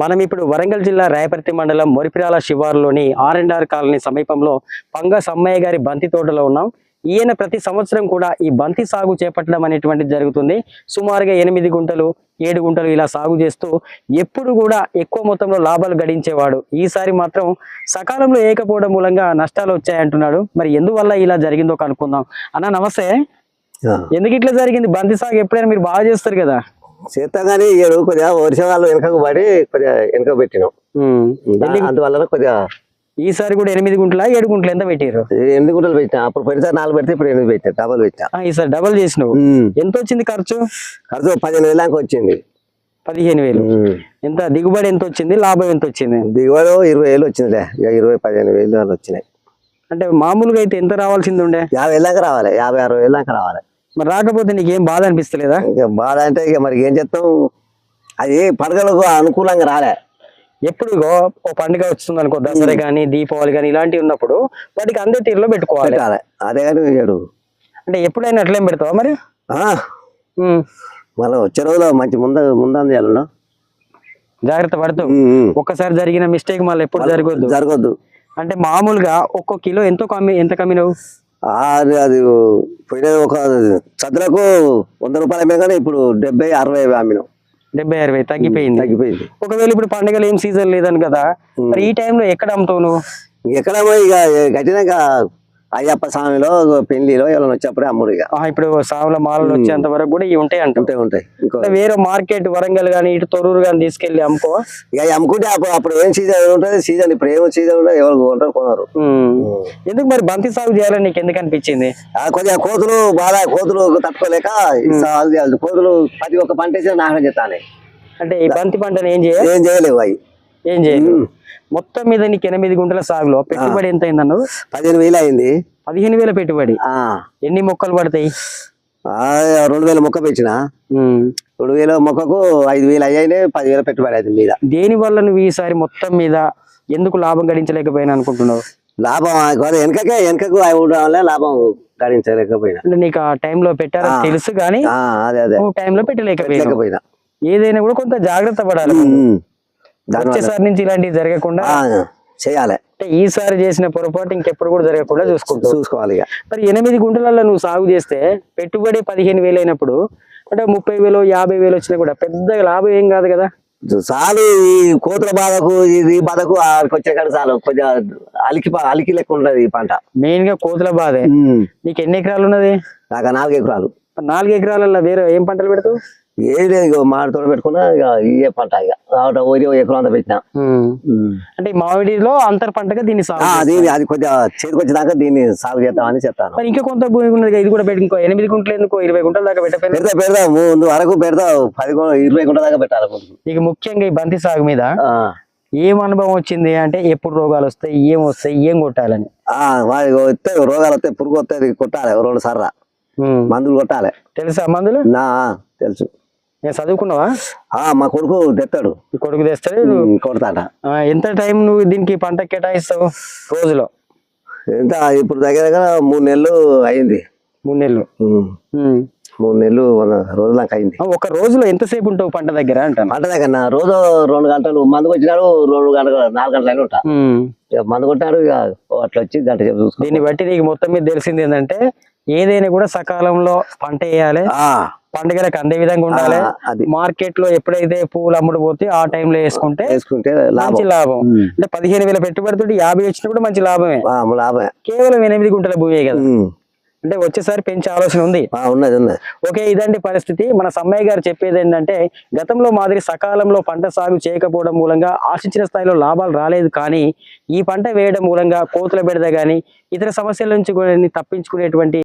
మనం ఇప్పుడు వరంగల్ జిల్లా రాయపర్తి మండలం మొరిపిరాల శివారులోని ఆర్ అండ్ ఆర్ కాలనీ సమీపంలో పంగ సమ్మయ్య గారి బంతి తోటలో ఉన్నాం. ఈయన ప్రతి సంవత్సరం కూడా ఈ బంతి సాగు చేపట్టడం అనేటువంటిది జరుగుతుంది. సుమారుగా ఎనిమిది గుంటలు ఏడు గుంటలు ఇలా సాగు చేస్తూ ఎప్పుడు కూడా ఎక్కువ మొత్తంలో లాభాలు గడించేవాడు. ఈసారి మాత్రం సకాలంలో ఏకపోవడం మూలంగా నష్టాలు వచ్చాయంటున్నాడు. మరి ఎందువల్ల ఇలా జరిగిందో కనుక్కుందాం. అన్న నమస్తే. ఎందుకు ఇట్లా జరిగింది? బంతి సాగు ఎప్పుడైనా మీరు బాగా చేస్తారు కదా? చేస్తాం కానీ ఏడు కొద్దిగా వర్షాలు వెనకకు పడి కొద్దిగా వెనక పెట్టినాం. అందువల్ల కొద్దిగా ఈసారి కూడా ఎనిమిది గుంటల ఏడు గుంటలు ఎంత పెట్టారు ఎనిమిది గుంటలు పెట్టినా. అప్పుడు పోయినసారి నాలుగు పెడితే ఇప్పుడు ఎనిమిది పెట్టా డబల్ పెట్టా ఈసారి డబల్ చేసినావు. ఎంత వచ్చింది ఖర్చు? ఖర్చు పదిహేను వేల వచ్చింది. పదిహేను వేలు. ఎంత? దిగుబడి ఎంత వచ్చింది? లాభం ఎంత వచ్చింది? దిగుబడి ఇరవై వేలు వచ్చిందిలే. ఇరవై పదిహేను వేలు వచ్చినాయి. అంటే మామూలుగా అయితే ఎంత రావాల్సింది ఉండే? యాభై వేల దాకా రావాలి. యాభై అరవై వేల దాకా రావాలి. మరి రాకపోతే నీకేం బాధ అనిపిస్తలేదా? ఇంకా బాధ అంటే ఇక మరి ఏం చేస్తాం? అది పండుగలకు అనుకూలంగా రాలే. ఎప్పుడు ఇగో ఓ పండుగ వస్తుంది అనుకో దసరా కానీ దీపావళి కానీ ఇలాంటివి ఉన్నప్పుడు వాటికి అందే తీరులో పెట్టుకోవాలి. పెట్టాలి. అదే కానీ అంటే ఎప్పుడైనా అట్లేం పెడతావా మరి? ఉమ్. మళ్ళీ వచ్చే రోజులో మంచి ముందు ముందంది చేయాలన్నా జాగ్రత్త పడుతూ. ఒక్కసారి జరిగిన మిస్టేక్ మళ్ళీ ఎప్పుడు జరగొద్దు. జరగద్దు. అంటే మామూలుగా ఒక్కో కిలో ఎంతో కమ్మి ఎంత కమ్మినవు? అది అది పోయిన ఒక సద్దులకు వంద రూపాయలు అమ్మే కానీ ఇప్పుడు డెబ్బై అరవై అమ్మినాం. డెబ్బై అరవై తగ్గిపోయింది. తగ్గిపోయింది. ఒకవేళ ఇప్పుడు పండుగలు ఏం సీజన్ లేదని కదా మరి ఈ టైంలో ఎక్కడ అమ్ముతావు నువ్వు? ఎక్కడ ఇక కట్టినాక అయ్యప్ప స్వామిలో పెళ్ళిలో ఎవరైనా వచ్చేప్పుడే అమ్ముడు ఇక. ఇప్పుడు సావుల మాలలు వచ్చేంత వరకు కూడా ఇవి ఉంటాయి అంట ఉంటాయి వేరే మార్కెట్ వరంగల్ కానీ ఇటు తొర్రూరు కానీ తీసుకెళ్ళి అమ్ముకో. ఇక అమ్ముకుంటే అప్పుడు అప్పుడు ఏం సీజన్ ఉంటుంది? సీజన్ ఇప్పుడు ఏం సీజన్ ఉండదు ఎవరు కొంటారు కొనరు. ఎందుకు మరి బంతి సాగు చేయాలని నీకు ఎందుకు అనిపించింది? కొద్దిగా కోతులు బాగా కోతులు తట్టుకోలేక కోతులు ప్రతి ఒక్క పంట వేసినా నాశనం చేస్తాను. అంటే ఈ బంతి పంటను ఏం చేయాలి? ఏం చేయలేవు అవి. ఏం చేయాలి మొత్తం మీద నీకు ఎనిమిది గుంటల సాగులో పెట్టుబడి ఎంత అయిందన్ను పదిహేను వేలు అయింది. పదిహేను వేల పెట్టుబడి. ఆ. ఎన్ని మొక్కలు పడతాయి? రెండు వేల మొక్క పెంచిన. రెండు వేల మొక్కకు ఐదు వేలు అయ్యాయి పదివేల పెట్టుబడి అయింది మీద. దేని వల్ల నువ్వు ఈసారి మొత్తం మీద ఎందుకు లాభం గడించలేకపోయినా అనుకుంటున్నావు? లాభం వెనకకే వెనకకు ఉండడం వల్ల లాభం గడించలేకపోయినా. అంటే నీకు ఆ టైంలో పెట్టారని ఆ. తెలుసు కానీ టైంలో పెట్టలేకపోయినా. లేకపోయినా ఏదైనా కూడా కొంత జాగ్రత్త పడాలి వచ్చేసారి నుంచి ఇలాంటివి జరగకుండా చేయాలి. అంటే ఈసారి చేసిన పొరపాటు ఇంకెప్పుడు కూడా జరగకుండా చూసుకుంటావు. చూసుకోవాలి మరి ఎనిమిది గుంటలలో నువ్వు సాగు చేస్తే పెట్టుబడి పదిహేను వేలు అయినప్పుడు అంటే ముప్పై వేలు యాభై వేలు వచ్చినా కూడా పెద్దగా లాభం ఏం కాదు కదా? చాలు ఈ కోతుల బాధకు ఇది బాధకు వచ్చే కాడ చాలు. కొంచెం అలికి అలికి లెక్క ఉండదు ఈ పంట. మెయిన్గా కోతుల బాధే. నీకు ఎన్ని ఎకరాలు ఉన్నది? నాకు నాలుగు ఎకరాలు. నాలుగు ఎకరాలలో వేరే ఏం పంటలు పెడతావు? ఏది లేదు ఇక మామిడి తోట పెట్టుకున్నా ఇక ఇదే పంట ఇక ఆవిడ ఓరి ఎకరం అంతా పెట్టినా. అంటే ఈ మామిడిలో అంతర్ పంటగా దీన్ని సాగు. దీన్ని అది కొద్దిగా చేతికి వచ్చేదాకా దీన్ని సాగు చేద్దామని చెప్తాను. మరి ఇంకా కొంత భూమి ఉన్నది ఇది కూడా పెట్టి ఇంకో ఎనిమిది గుంటలు ఎందుకో ఇరవై గుంటల దాకా పెట్టకపోయినా పెడతా పెడతా ముందు వరకు పెడతా పది ఇరవై గుంట దాకా పెట్టాలి. నీకు ముఖ్యంగా ఈ బంతి సాగు మీద ఏం అనుభవం వచ్చింది అంటే ఎప్పుడు రోగాలు వస్తాయి ఏం వస్తాయి ఏం కొట్టాలని? వస్తే రోగాలు వస్తే పురుగు వస్తే అది కొట్టాలి రెండు సర్రా. మందులు కొట్టాలి. తెలుసా మందులు? నా తెలుసు. నేను చదువుకున్నావా? ఆ మా కొడుకు తెస్తాడు ఈ కొడుకు తెస్తాడు? కొడతాట ఎంత టైం నువ్వు దీనికి పంట కేటాయిస్తావు రోజులో? ఎంత? ఇప్పుడు దగ్గర దగ్గర మూడు నెలలు అయింది. మూడు నెలలు. మూడు నెలలు రోజుల అయింది. ఒక రోజులో ఎంతసేపు ఉంటావు పంట దగ్గర అంటాను? పంట దగ్గర రోజు రెండు గంటలు మందు కొట్టినాడు రెండు గంటలు నాలుగు గంటలు అయినా ఉంటా. మందు కొట్టినాడు ఇక అట్లా వచ్చి గంట సేపు చూసుకో దీన్ని బట్టి నీకు మొత్తం మీద తెలిసింది ఏంటంటే ఏదైనా కూడా సకాలంలో పంట వేయాలి. ఆ, పండుగలకు అందే విధంగా ఉండాలి మార్కెట్లో ఎప్పుడైతే పువ్వులు అమ్ముడు పోతే ఆ టైంలో వేసుకుంటే వేసుకుంటే మంచి లాభం. అంటే పదిహేను వేల పెట్టుబడితోటి యాభై వచ్చినా కూడా మంచి లాభమే. లాభమే. కేవలం ఎనిమిది గుంటల భూమే కదా. అంటే వచ్చేసారి పెంచే ఆలోచన ఉంది. ఉన్నది ఉన్నది. ఓకే ఇదండి పరిస్థితి. మన సమ్మయ్య గారు చెప్పేది ఏంటంటే గతంలో మాదిరి సకాలంలో పంట సాగు చేయకపోవడం మూలంగా ఆశించిన స్థాయిలో లాభాలు రాలేదు. కానీ ఈ పంట వేయడం మూలంగా కోతుల బెడద కానీ ఇతర సమస్యల నుంచి కూడా తప్పించుకునేటువంటి